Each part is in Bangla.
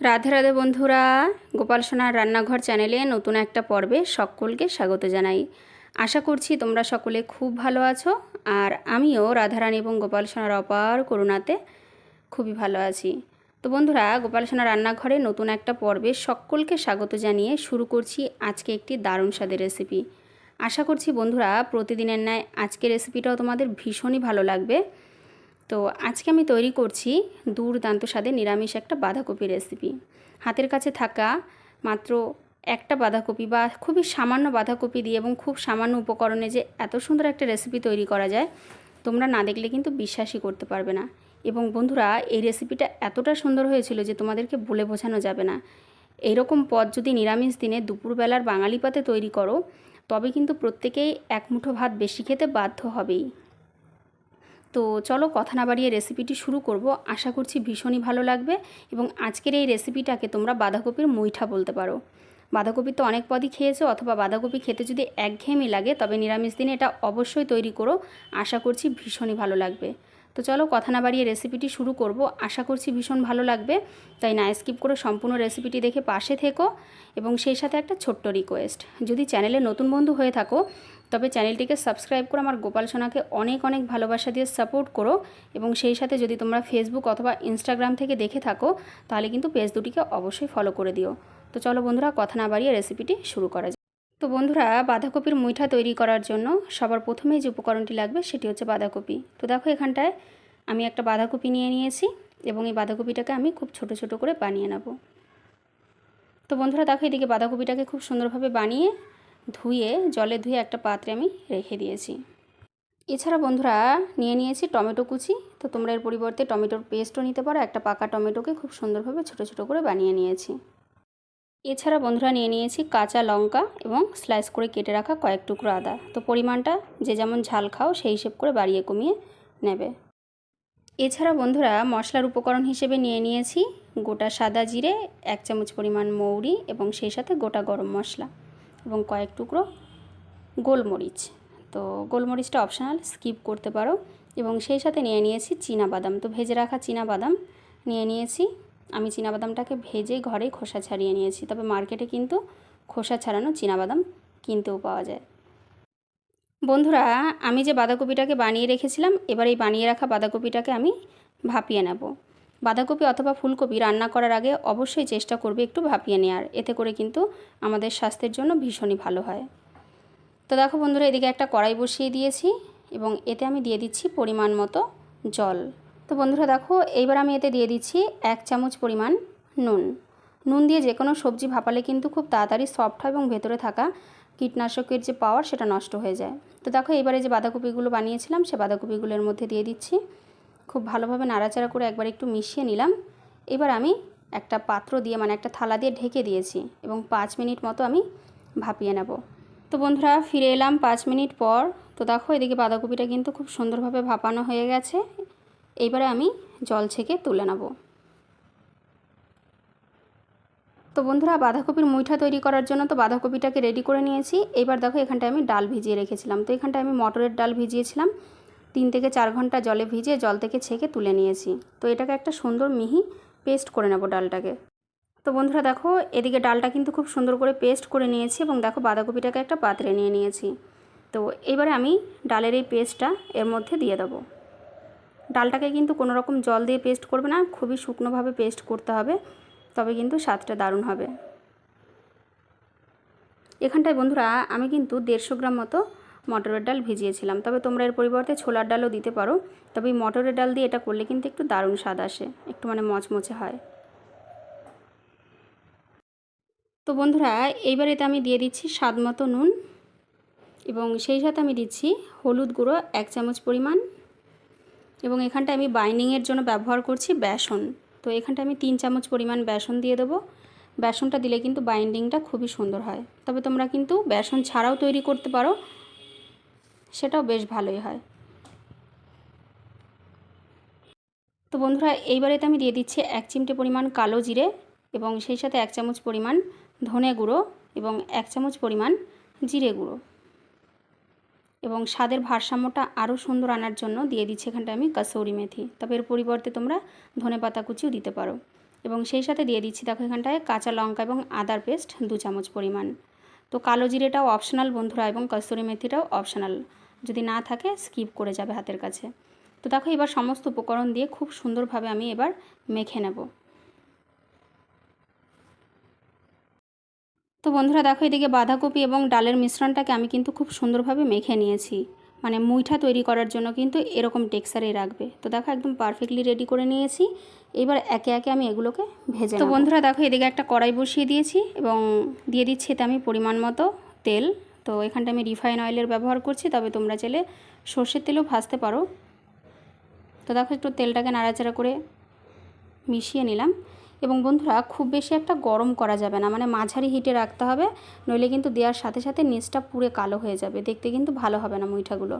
রাধে রাধে বন্ধুরা, গোপাল সোনার রান্নাঘর চ্যানেলে নতুন একটা পর্বে সকলকে স্বাগত জানাই। আশা করছি তোমরা সকলে খুব ভালো আছো আর আমিও রাধারানী এবং গোপাল সোনার অপার করুণাতে খুবই ভালো আছি। তো বন্ধুরা, গোপাল সোনার রান্নাঘরে নতুন একটা পর্বে সকলকে স্বাগত জানিয়ে শুরু করছি আজকে একটি দারুণ স্বাদের রেসিপি। আশা করছি বন্ধুরা, প্রতিদিনের ন্যায় আজকের রেসিপিটাও তোমাদের ভীষণই ভালো লাগবে। তো আজকে আমি তৈরি করছি দুর্দান্ত স্বাদে নিরামিষ একটা বাঁধাকপি রেসিপি হাতের কাছে থাকা মাত্র একটা বাঁধাকপি বা খুবই সামান্য বাঁধাকপি দিয়ে এবং খুব সামান্য উপকরণে যে এত সুন্দর একটা রেসিপি তৈরি করা যায়, তোমরা না দেখলে কিন্তু বিশ্বাসই করতে পারবে না। এবং বন্ধুরা, এই রেসিপিটা এতটা সুন্দর হয়েছিল যে তোমাদেরকে বলে বোঝানো যাবে না। এইরকম পদ যদি নিরামিষ দিনে দুপুরবেলার বাঙালি পাতে তৈরি করো, তবে কিন্তু প্রত্যেকেই এক মুঠো ভাত বেশি খেতে বাধ্য হবেই। তো চলো কথা না বাড়িয়ে রেসিপিটি শুরু করব। আশা করছি ভীষণই ভালো লাগবে এবং আজকের এই রেসিপিটাকে তোমরা বাঁধাকপির মুইঠা বলতে পারো। বাঁধাকপি তো অনেক পদই খেয়েছো অথবা বাঁধাকপি খেতে যদি একঘেয়েমি লাগে তবে নিরামিষ দিনে এটা অবশ্যই তৈরি করো। আশা করছি ভীষণই ভালো লাগবে। তো চলো কথা না বাড়িয়ে রেসিপিটি শুরু করব। আশা করছি ভীষণ ভালো লাগবে। তাই না স্কিপ করে সম্পূর্ণ রেসিপিটি দেখে পাশে থেকো এবং সেই সাথে একটা ছোট্ট রিকোয়েস্ট যদি চ্যানেলে নতুন বন্ধু হয়ে থাকো, তবে চ্যানেলটিকে সাবস্ক্রাইব করে আমার গোপাল সোনাকে অনেক অনেক ভালোবাসা দিয়ে সাপোর্ট করো এবং সেই সাথে যদি তোমরা ফেসবুক অথবা ইনস্টাগ্রাম থেকে দেখে থাকো, তাহলে কিন্তু পেজ দুটিকে অবশ্যই ফলো করে দিও। তো চলো বন্ধুরা, কথা না বাড়িয়ে রেসিপিটি শুরু করা যায় তো বন্ধুরা, বাঁধাকপির মুইঠা তৈরি করার জন্য সবার প্রথমেই যে উপকরণটি লাগবে সেটি হচ্ছে বাঁধাকপি। তো দেখো এখানটায় আমি একটা বাঁধাকপি নিয়ে নিয়েছি এবং এই বাঁধাকপিটাকে আমি খুব ছোট ছোট করে বানিয়ে নেব। তো বন্ধুরা, দেখো এদিকে বাঁধাকপিটাকে খুব সুন্দরভাবে বানিয়ে ধুয়ে, জলে ধুয়ে একটা পাত্রে আমি রেখে দিয়েছি। এছাড়া বন্ধুরা, নিয়ে নিয়েছি টমেটো কুচি। তো তোমরা এর পরিবর্তে টমেটোর পেস্টও নিতে পারো। একটা পাকা টমেটোকে খুব সুন্দরভাবে ছোট ছোট করে বানিয়ে নিয়েছি। এছাড়া বন্ধুরা নিয়ে নিয়েছি কাঁচা লঙ্কা এবং স্লাইস করে কেটে রাখা কয়েক টুকরো আদা। তো পরিমাণটা যে যেমন ঝাল খাও সেই হিসেব করে বাড়িয়ে কমিয়ে নেবে। এছাড়া বন্ধুরা মশলার উপকরণ হিসেবে নিয়ে নিয়েছি গোটা সাদা জিরে, এক চামচ পরিমাণ মৌরি এবং সেই সাথে গোটা গরম মশলা এবং কয়েক টুকরো গোলমরিচ। তো গোলমরিচটা অপশনাল স্কিপ করতে পারো। এবং সেই সাথে নিয়ে নিয়েছি বাদাম তো ভেজে রাখা বাদাম নিয়ে নিয়েছি। আমি বাদামটাকে ভেজে ঘরেই খোসা ছাড়িয়ে নিয়েছি, তবে মার্কেটে কিন্তু খোসা ছাড়ানো বাদাম কিনতেও পাওয়া যায়। বন্ধুরা, আমি যে বাঁধাকপিটাকে বানিয়ে রেখেছিলাম, এবার এই বানিয়ে রাখা বাঁধাকপিটাকে আমি ভাপিয়ে নেব। বাঁধাকপি অথবা ফুলকপি রান্না করার আগে অবশ্যই চেষ্টা করবে একটু ভাপিয়ে নেওয়ার এতে করে কিন্তু আমাদের স্বাস্থ্যের জন্য ভীষণই ভালো হয়। তো দেখো বন্ধুরা, এদিকে একটা কড়াই বসিয়ে দিয়েছি এবং এতে আমি দিয়ে দিচ্ছি পরিমাণ মতো জল। তো বন্ধুরা দেখো, এইবার আমি এতে দিয়ে দিচ্ছি এক চামচ পরিমাণ নুন। নুন দিয়ে যে কোনো সবজি ভাপালে কিন্তু খুব তাড়াতাড়ি সফট হয় এবং ভেতরে থাকা কীটনাশকের যে পাওয়ার সেটা নষ্ট হয়ে যায়। তো দেখো এবারে যে বাঁধাকপিগুলো বানিয়েছিলাম, সে বাঁধাকপিগুলোর মধ্যে দিয়ে দিচ্ছি। খুব ভালোভাবে নাড়াচাড়া করে একবার একটু মিশিয়ে নিলাম। এবার আমি একটা পাত্র দিয়ে মানে একটা থালা দিয়ে ঢেকে দিয়েছি এবং পাঁচ মিনিট মতো আমি ভাপিয়ে নেব। তো বন্ধুরা, ফিরে এলাম পাঁচ মিনিট পর। তো দেখো, এদিকে বাঁধাকপিটা কিন্তু খুব সুন্দরভাবে ভাপানো হয়ে গেছে। এইবারে আমি জল ছেঁকে তুলে নেব। তো বন্ধুরা, বাঁধাকপির মুইঠা তৈরি করার জন্য তো বাঁধাকপিটাকে রেডি করে নিয়েছি। এবার দেখো, এখানটায় আমি ডাল ভিজিয়ে রেখেছিলাম। তো এখানটায় আমি মটরের ডাল ভিজিয়েছিলাম। তিন থেকে চার ঘণ্টা জলে ভিজিয়ে জল থেকে ছেঁকে তুলে নিয়েছি। তো এটাকে একটা সুন্দর মিহি পেস্ট করে নেব ডালটাকে। তো বন্ধুরা, দেখো, এদিকে ডালটা কিন্তু খুব সুন্দর করে পেস্ট করে নিয়েছি এবং দেখো, বাঁধাকপিটাকে একটা পাত্রে নিয়ে নিয়েছি। তো এবারে আমি ডালের এই পেস্টটা এর মধ্যে দিয়ে দেবো। ডালটাকে কিন্তু কোনো রকম জল দিয়ে পেস্ট করবে না, খুবই শুকনোভাবে পেস্ট করতে হবে, তবে কিন্তু স্বাদটা দারুণ হবে। এখানটায় বন্ধুরা, আমি কিন্তু দেড়শো গ্রাম মতো মটরের ডাল ভিজিয়েছিলাম, তবে তোমরা এর পরিবর্তে ছোলার ডালও দিতে পারো, তবে এই মটরের ডাল দিয়ে এটা করলে কিন্তু একটু দারুণ স্বাদ আসে, একটু মানে মচমচে হয়। তো বন্ধুরা, এইবার এতে আমি দিয়ে দিচ্ছি স্বাদ মতো নুন, এবং সেই সাথে আমি দিচ্ছি হলুদ গুঁড়ো এক চামচ পরিমাণ এবং এখানটা আমি বাইন্ডিংয়ের জন্য ব্যবহার করছি বেসন। তো এখানটা আমি তিন চামচ পরিমাণ বেসন দিয়ে দেবো। বেসনটা দিলে কিন্তু বাইন্ডিংটা খুবই সুন্দর হয়। তবে তোমরা কিন্তু বেসন ছাড়াও তৈরি করতে পারো, সেটাও বেশ ভালোই হয়। তো বন্ধুরা, এইবারে তো আমি দিয়ে দিচ্ছি এক চিমটে পরিমাণ কালো জিরে এবং সেই সাথে এক চামচ পরিমাণ ধনে গুঁড়ো এবং এক চামচ পরিমাণ জিরে গুঁড়ো। এবং স্বাদের ভারসাম্যটা আরও সুন্দর আনার জন্য দিয়ে দিচ্ছি এখানটা আমি কাসৌরি মেথি। তবে এর পরিবর্তে তোমরা ধনে পাতা কুচিও দিতে পারো। এবং সেই সাথে দিয়ে দিচ্ছি দেখো এখানটায় কাঁচা লঙ্কা এবং আদার পেস্ট দু চামচ পরিমাণ। তো কালো জিরেটাও অপশনাল বন্ধুরা এবং কস্তুরি মেথিটাও অপশনাল যদি না থাকে স্কিপ করে যাবে হাতের কাছে। তো দেখো এবার সমস্ত উপকরণ দিয়ে খুব সুন্দরভাবে আমি এবার মেখে নেব। তো বন্ধুরা দেখো এদিকে বাঁধাকপি এবং ডালের মিশ্রণটাকে আমি কিন্তু খুব সুন্দরভাবে মেখে নিয়েছি। মানে মুইঠা তৈরি করার জন্য কিন্তু এরকম টেক্সারে রাখবে। তো দেখো একদম পারফেক্টলি রেডি করে নিয়েছি। এবার একে একে আমি এগুলোকে ভেজে তো বন্ধুরা দেখো এদিকে একটা কড়াই বসিয়ে দিয়েছি এবং দিয়ে দিচ্ছি এতে আমি পরিমাণ মতো তেল। তো এখানটা আমি রিফাইন অয়েলের ব্যবহার করছি তবে তোমরা চাইলে সর্ষের তেলও ভাজতে পারো। তো দেখো একটু তেলটাকে নাড়াচাড়া করে মিশিয়ে নিলাম। এবং বন্ধুরা, খুব বেশি একটা গরম করা যাবে না। মানে মাঝারি হিটে রাখতে হবে, নইলে কিন্তু দেওয়ার সাথে সাথে নিচটা পুরে কালো হয়ে যাবে। দেখতে কিন্তু ভালো হবে না মুইঠাগুলো।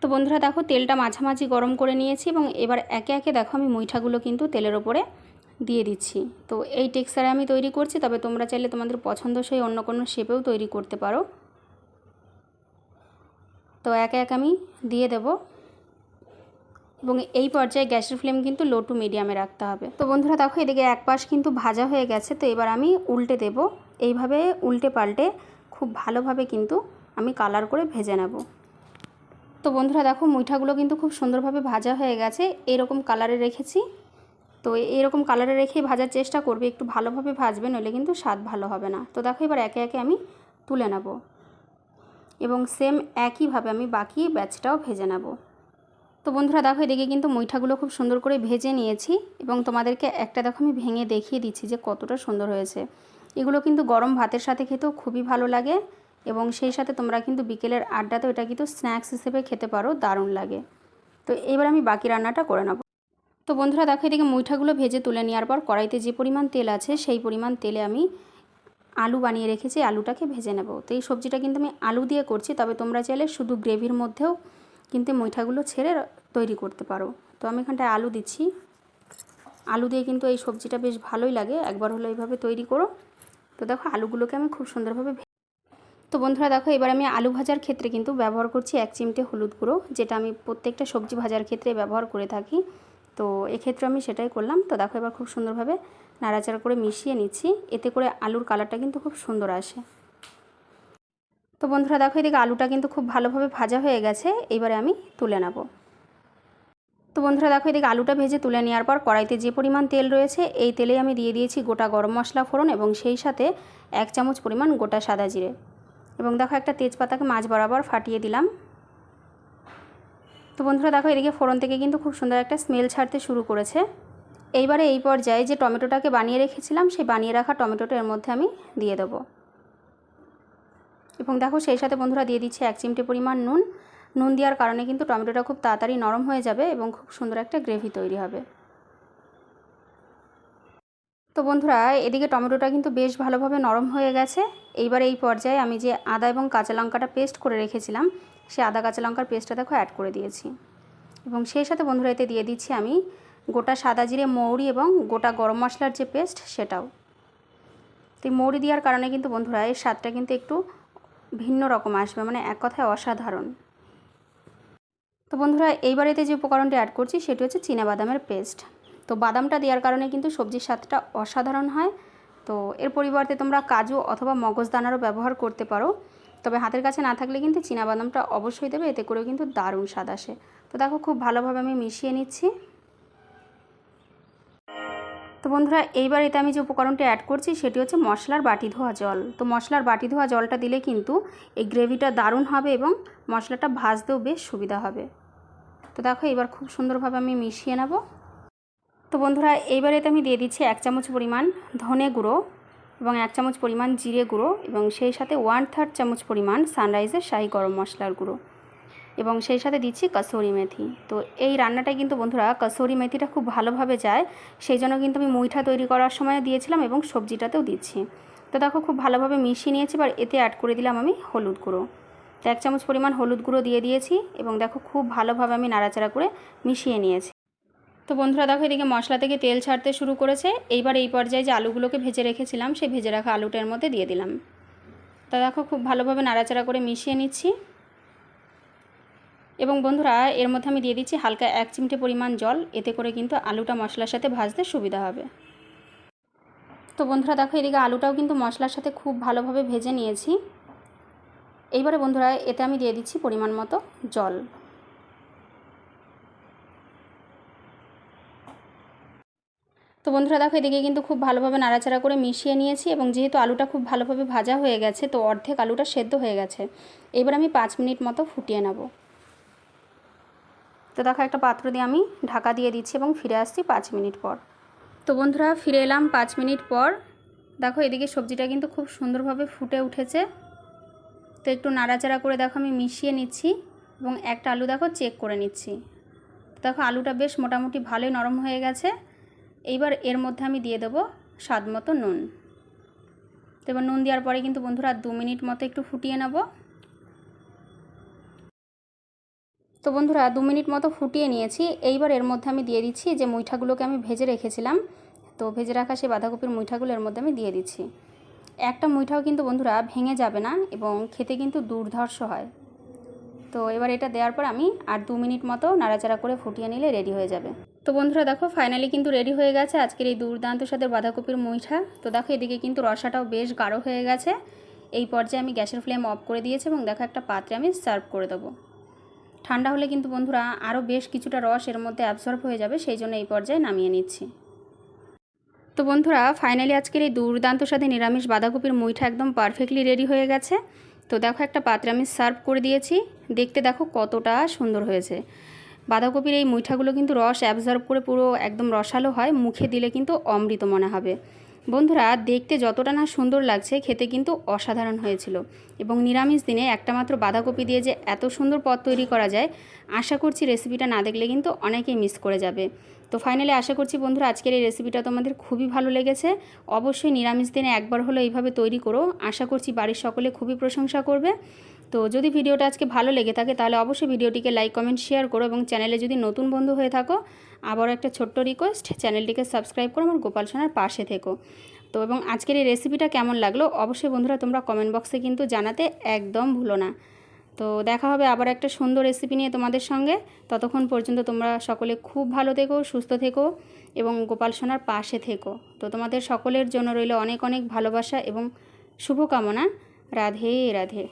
তো বন্ধুরা, দেখো তেলটা মাঝামাঝি গরম করে নিয়েছি এবং এবার একে একে দেখো আমি মুইঠাগুলো কিন্তু তেলের ওপরে দিয়ে দিচ্ছি। তো এই টেক্সচারে আমি তৈরি করছি, তবে তোমরা চাইলে তোমাদের পছন্দসই অন্য কোনো শেপেও তৈরি করতে পারো। তো একে একে আমি দিয়ে দেবো। এবং এই পর্যায়ে গ্যাসের ফ্লেম কিন্তু লো টু মিডিয়ামে রাখতে হবে। তো বন্ধুরা দেখো, এদিকে এক পাশ কিন্তু ভাজা হয়ে গেছে, তো এবার আমি উল্টে দেব। এইভাবে উল্টে পাল্টে খুব ভালোভাবে কিন্তু আমি কালার করে ভেজে নেব। তো বন্ধুরা দেখো মুইঠাগুলো কিন্তু খুব সুন্দরভাবে ভাজা হয়ে গেছে, এরকম কালারে রেখেছি। তো এরকম কালারে রেখেই ভাজার চেষ্টা করবে, একটু ভালোভাবে ভাজবে, নইলে কিন্তু স্বাদ ভালো হবে না। তো দেখো, এবার একে একে আমি তুলে নেব। এবং সেম একইভাবে আমি বাকি ব্যাচটাও ভেজে নেব। তো বন্ধুরা দেখো, এদিকে কিন্তু মুইঠাগুলো খুব সুন্দর করে ভেজে নিয়েছি এবং তোমাদেরকে একটা দেখো, আমি ভেঙে দেখিয়ে দিচ্ছি যে কতটা সুন্দর হয়েছে। এগুলো কিন্তু গরম ভাতের সাথে খেতেও খুবই ভালো লাগে এবং সেই সাথে তোমরা কিন্তু বিকেলের আড্ডাতেও এটা কিন্তু স্ন্যাক্স হিসেবে খেতে পারো, দারুণ লাগে। তো এবার আমি বাকি রান্নাটা করে নেব। তো বন্ধুরা দেখো, এদিকে মুইঠাগুলো ভেজে তুলে নেওয়ার পর কড়াইতে যে পরিমাণ তেল আছে সেই পরিমাণ তেলে আমি আলু বানিয়ে রেখেছি, আলুটাকে ভেজে নেব। তো এই সবজিটা কিন্তু আমি আলু দিয়ে করছি, তবে তোমরা চাইলে শুধু গ্রেভির মধ্যেও কিন্তু মুইঠাগুলো ছেড়ে তৈরি করতে পারো। তো আমি এখানটায় আলু দিচ্ছি। আলু দিয়ে কিন্তু এই সবজিটা বেশ ভালোই লাগে। একবার হলো এইভাবে তৈরি করো। তো দেখো আলুগুলোকে আমি খুব সুন্দরভাবে তো বন্ধুরা দেখো, এবার আমি আলু ভাজার ক্ষেত্রে কিন্তু ব্যবহার করছি এক চিমটে হলুদ গুঁড়ো, যেটা আমি প্রত্যেকটা সবজি ভাজার ক্ষেত্রে ব্যবহার করে থাকি। তো এক্ষেত্রে আমি সেটাই করলাম। তো দেখো এবার খুব সুন্দরভাবে নাড়াচাড়া করে মিশিয়ে নিচ্ছি। এতে করে আলুর কালারটা কিন্তু খুব সুন্দর আসে। তো বন্ধুরা দেখো, এদিকে আলুটা কিন্তু খুব ভালোভাবে ভাজা হয়ে গেছে। এবারে আমি তুলে নেব। তো বন্ধুরা দেখো, এদিকে আলুটা ভেজে তুলে নেওয়ার পর কড়াইতে যে পরিমাণ তেল রয়েছে, এই তেলেই আমি দিয়ে দিয়েছি গোটা গরম মশলা ফোড়ন এবং সেই সাথে এক চামচ পরিমাণ গোটা সাদা জিরে। এবং দেখো, একটা তেজপাতাকে মাছ বরাবর ফাটিয়ে দিলাম। তো বন্ধুরা দেখো, এদিকে ফোড়ন থেকে কিন্তু খুব সুন্দর একটা স্মেল ছাড়তে শুরু করেছে। এইবারে এই পর্যায়ে যে টমেটোটাকে বানিয়ে রেখেছিলাম, সেই বানিয়ে রাখা টমেটোটা এর মধ্যে আমি দিয়ে দেবো। এবং দেখো সেই সাথে বন্ধুরা দিয়ে দিচ্ছে এক চিমটে পরিমাণ নুন। নুন দেওয়ার কারণে কিন্তু টমেটোটা খুব তাড়াতাড়ি নরম হয়ে যাবে এবং খুব সুন্দর একটা গ্রেভি তৈরি হবে। তো বন্ধুরা, এদিকে টমেটোটা কিন্তু বেশ ভালোভাবে নরম হয়ে গেছে। এইবার এই পর্যায়ে আমি যে আদা এবং কাঁচা লঙ্কাটা পেস্ট করে রেখেছিলাম, সে আদা কাঁচা লঙ্কার পেস্টটা দেখো অ্যাড করে দিয়েছি। এবং সেই সাথে বন্ধুরা এতে দিয়ে দিচ্ছি আমি গোটা সাদা জিরে মৌরি এবং গোটা গরম মশলার যে পেস্ট, সেটাও। তো মৌরি দেওয়ার কারণে কিন্তু বন্ধুরা, এর স্বাদটা কিন্তু একটু ভিন্ন রকম আসবে মানে এক কথায় অসাধারণ। তো বন্ধুরা এইবারেতে যে উপকরণটি অ্যাড করছি, সেটি হচ্ছে বাদামের পেস্ট তো বাদামটা দেওয়ার কারণে কিন্তু সবজির স্বাদটা অসাধারণ হয়। তো এর পরিবর্তে তোমরা কাজু অথবা মগজদানারও ব্যবহার করতে পারো। তবে হাতের কাছে না থাকলে কিন্তু বাদামটা অবশ্যই দেবে, এতে করেও কিন্তু দারুণ স্বাদ আসে। তো দেখো, খুব ভালোভাবে আমি মিশিয়ে নিচ্ছি। তো বন্ধুরা, এইবার এতে আমি যে উপকরণটা অ্যাড করছি, সেটি হচ্ছে মশলার বাটি ধোয়া জল। তো মশলার বাটি ধোয়া জলটা দিলে কিন্তু এই গ্রেভিটা দারুণ হবে এবং মশলাটা ভাজতেও বেশ সুবিধা হবে। তো দেখো এবার খুব সুন্দরভাবে আমি মিশিয়ে নেব। তো বন্ধুরা, এইবার এতে আমি দিয়ে দিচ্ছি এক চামচ পরিমাণ ধনে গুঁড়ো এবং এক চামচ পরিমাণ জিরে গুঁড়ো এবং সেই সাথে ওয়ান থার্ড চামচ পরিমাণ সানরাইজের শাহি গরম মশলার গুঁড়ো। এবং সেই সাথে দিচ্ছি কসুরি মেথি। তো এই রান্নাটায় কিন্তু বন্ধুরা কসুরি মেথিটা খুব ভালোভাবে যায়, সেই জন্য কিন্তু আমি মুইঠা তৈরি করার সময় দিয়েছিলাম এবং সবজিটাতেও দিচ্ছি। তো দেখো খুব ভালোভাবে মিশিয়ে নিয়েছি, এবার এতে অ্যাড করে দিলাম আমি হলুদ গুঁড়ো। তো এক চামচ পরিমাণ হলুদ গুঁড়ো দিয়ে দিয়েছি এবং দেখো খুব ভালোভাবে আমি নাড়াচাড়া করে মিশিয়ে নিয়েছি। তো বন্ধুরা দেখো এদিকে মশলা থেকে তেল ছাড়তে শুরু করেছে, এইবার এই পর্যায়ে যে আলুগুলোকে ভেজে রেখেছিলাম সেই ভেজে রাখা আলুটার মধ্যে দিয়ে দিলাম। তা দেখো খুব ভালোভাবে নাড়াচাড়া করে মিশিয়ে নিচ্ছি। এবং বন্ধুরা, এর মধ্যে আমি দিয়ে দিচ্ছি হালকা এক চিমটে পরিমাণ জল। এতে করে কিন্তু আলুটা মশলার সাথে ভাজতে সুবিধা হবে। তো বন্ধুরা, দেখো এদিকে আলুটাও কিন্তু মশলার সাথে খুব ভালোভাবে ভেজে নিয়েছি। এইবারে বন্ধুরা, এতে আমি দিয়ে দিচ্ছি পরিমাণ মতো জল। তো বন্ধুরা, দেখো এদিকে কিন্তু খুব ভালোভাবে নাড়াচাড়া করে মিশিয়ে নিয়েছি এবং যেহেতু আলুটা খুব ভালোভাবে ভাজা হয়ে গেছে, তো অর্ধেক আলুটা সেদ্ধ হয়ে গেছে। এবার আমি পাঁচ মিনিট মতো ফুটিয়ে নেব। তো দেখো, একটা পাত্র দিয়ে আমি ঢাকা দিয়ে দিচ্ছি এবং ফিরে আসছি পাঁচ মিনিট পর। তো বন্ধুরা, ফিরে এলাম পাঁচ মিনিট পর। দেখো, এদিকে সবজিটা কিন্তু খুব সুন্দরভাবে ফুটে উঠেছে। তো একটু নাড়াচাড়া করে দেখো, আমি মিশিয়ে নিচ্ছি এবং একটা আলু দেখো চেক করে নিচ্ছি। দেখো, আলুটা বেশ মোটামুটি ভালোই নরম হয়ে গেছে। এইবার এর মধ্যে আমি দিয়ে দেবো স্বাদ মতো নুন। তো এবার নুন দেওয়ার পরে কিন্তু বন্ধুরা, দু মিনিট মতো একটু ফুটিয়ে নেব। তো বন্ধুরা, দু মিনিট মতো ফুটিয়ে নিয়েছি। এইবার এর মধ্যে আমি দিয়ে দিচ্ছি যে মুইঠাগুলোকে আমি ভেজে রেখেছিলাম। তো ভেজে রাখা সেই বাঁধাকপির মুইঠাগুলো এর মধ্যে আমি দিয়ে দিচ্ছি। একটা মুইঠাও কিন্তু বন্ধুরা ভেঙে যাবে না এবং খেতে কিন্তু দুর্ধর্ষ হয়। তো এবার এটা দেওয়ার পর আমি আর দু মিনিট মতো নাড়াচাড়া করে ফুটিয়ে নিলে রেডি হয়ে যাবে। তো বন্ধুরা দেখো ফাইনালি কিন্তু রেডি হয়ে গেছে আজকের এই দুর্দান্ত সাথে বাঁধাকপির মুইঠা। তো দেখো, এদিকে কিন্তু রসাটাও বেশ গাঢ় হয়ে গেছে। এই পর্যায়ে আমি গ্যাসের ফ্লেম অফ করে দিয়েছি এবং দেখো একটা পাত্রে আমি সার্ভ করে দেবো। ঠান্ডা হলে কিন্তু বন্ধুরা আরও বেশ কিছুটা রস এর মধ্যে অ্যাবসর্ব হয়ে যাবে, সেই জন্য এই পর্যায়ে নামিয়ে নিচ্ছি। তো বন্ধুরা ফাইনালি আজকের এই দুর্দান্ত সাথে নিরামিষ বাঁধাকপির মুইঠা একদম পারফেক্টলি রেডি হয়ে গেছে। তো দেখো একটা পাত্রে আমি সার্ভ করে দিয়েছি। দেখতে দেখো কতটা সুন্দর হয়েছে। বাঁধাকপির এই মুইঠাগুলো কিন্তু রস অ্যাবজর্ব করে পুরো একদম রসালো হয়, মুখে দিলে কিন্তু অমৃত মনে হবে। বন্ধুরা, দেখতে যতটা না সুন্দর লাগছে, খেতে কিন্তু অসাধারণ হয়েছিল। এবং নিরামিষ দিনে একটা মাত্র বাঁধাকপি দিয়ে যে এত সুন্দর পদ তৈরি করা যায়, আশা করছি রেসিপিটা না দেখলে কিন্তু অনেকেই মিস করে যাবে। তো ফাইনালি আশা করছি বন্ধুরা, আজকের এই রেসিপিটা তোমাদের খুবই ভালো লেগেছে। অবশ্যই নিরামিষ দিনে একবার হলো এইভাবে তৈরি করো। আশা করছি বাড়ির সকলে খুবই প্রশংসা করবে। তো যদি ভিডিওটা আজকে ভালো লেগে থাকে, তাহলে অবশ্যই ভিডিওটিকে লাইক কমেন্ট শেয়ার করো এবং চ্যানেলে যদি নতুন বন্ধু হয়ে থাকো, আবারও একটা ছোট্ট রিকোয়েস্ট চ্যানেলটিকে সাবস্ক্রাইব করো আমার গোপাল সোনার পাশে থেকো। তো এবং আজকের এই রেসিপিটা কেমন লাগল, অবশ্যই বন্ধুরা তোমরা কমেন্ট বক্সে কিন্তু জানাতে একদম ভুলো না। তো দেখা হবে আবার একটা সুন্দর রেসিপি নিয়ে তোমাদের সঙ্গে। ততক্ষণ পর্যন্ত তোমরা সকলে খুব ভালো থেকো, সুস্থ থেকো এবং গোপাল সোনার পাশে থেকো। তো তোমাদের সকলের জন্য রইল অনেক অনেক ভালোবাসা এবং শুভকামনা। রাধে রাধে।